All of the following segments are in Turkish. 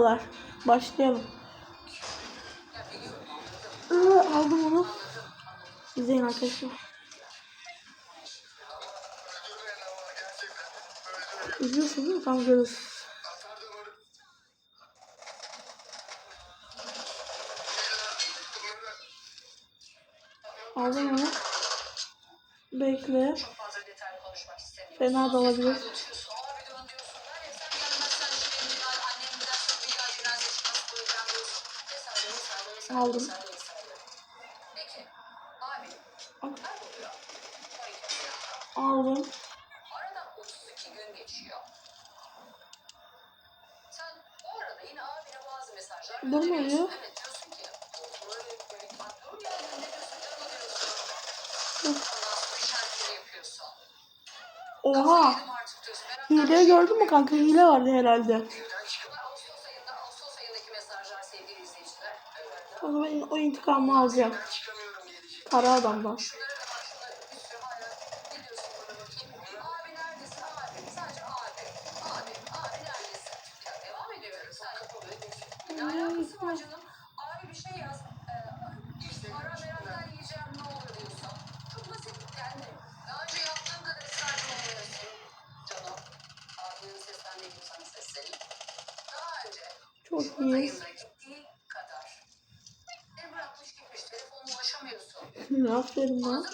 merhabalar. Başlayalım. Aldım onu. İzleyin arkadaşlar. İzliyorsunuz değil mi? Tamam görürüz. Aldım onu. Bekle. Fena da olabilir. Sonra işaretleri yapıyorsun. Oha. Hileyi gördün mü kanka? Hile vardı herhalde. Mesajlar sevgili izleyiciler. Evet. O zaman o intikamı alacağım. Para adamdan. Çok iyi. Ne. Aferin lan.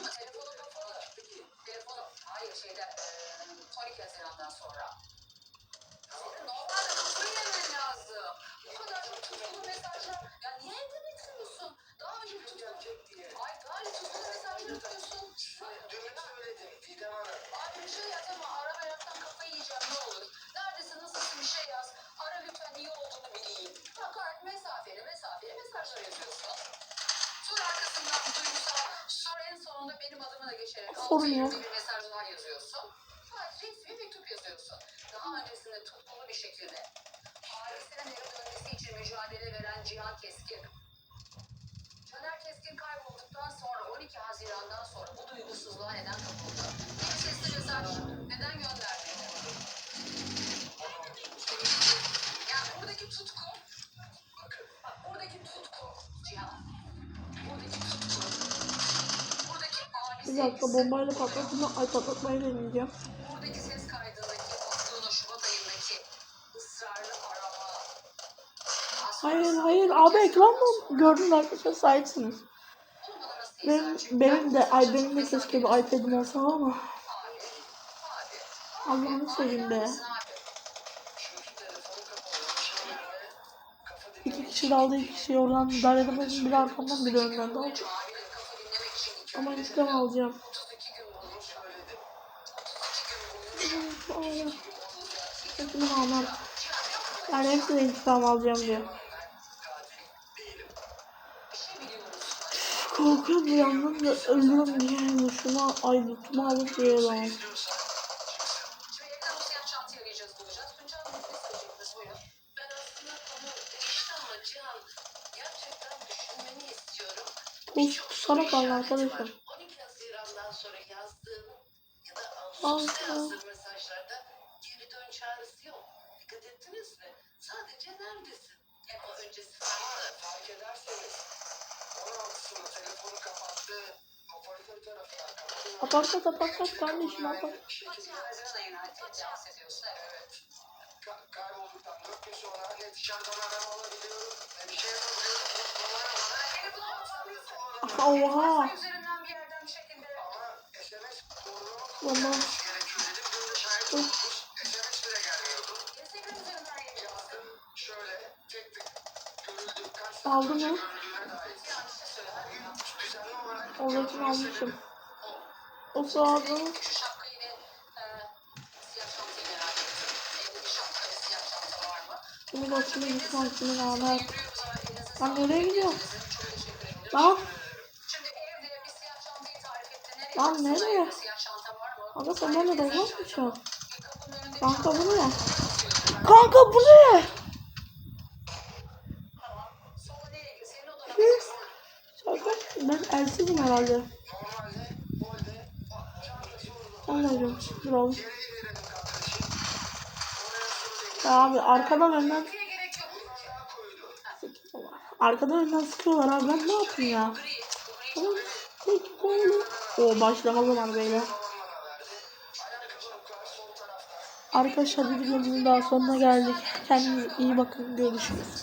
Mesajlar yazıyorsun. Sonra arkasından duygusal, sonra en sonunda benim adımı da geçerek altı yüzlü bir mesajlar yazıyorsun. Sadece resmi bir mektup yazıyorsun. Daha öncesinde tutkulu bir şekilde ailesinin eve dönmesi için mücadele veren Cihan Keskin. Caner Keskin kaybolduktan sonra 12 Haziran'dan sonra bu duygusuzluğa neden kapıldı? Bir sesli mesaj neden gönderdin? Yani buradaki tutku, Bir dakika bombayla patlatma, ay patlatmayı deneyeceğim. buradaki ses kaydındaki attığın o Şubat ayındaki ısrarlı arama. Hayır hayır abi ekran mı? Gördünüz arkadaşlar sahipsiniz. Benim, benim de ay benim de keşke bir iPad'im olsa ama. Allah'ını seveyim be. Neredesin abi? İki kişi daldı iki kişi oradan idare edemedim. Biri arkamdan biri önden daldı. Ama intikam alacağım. 32 gün boyunca 32 gün boyunca Hepsini almam. Yani hepsine intikam alacağım diyor. Korkuyorum bir yandan da ölürüm diye. Şuna ay lütfumu alıp diye apart. Bir şekilde Haziran ayına temas ediyorsun. Evet. ka- kaybolduktan 4 gün sonra dışarıdan arama alabiliyorum Oha. Tamam. Aldı mı? Oradakini almışım. O sağda Lan siyah çantayı tarif etti. Nereye? Lan nereye? Siyah çanta var mı? Kanka sen benimle dalga mı geçiyorsun? Kanka bu ne? Kanka bu ne? Nereye gidiyor? Kanka ben elsizim herhalde. Anladım. Bravo. Ya abi arkadan önden sıkıyorlar. Arkadan önden sıkıyorlar abi ben ne yapayım ya? Tek boylu. O başlama zaman böyle. Arkadaşlar bir videomuzun daha sonuna geldik. Kendinize iyi bakın. Görüşürüz.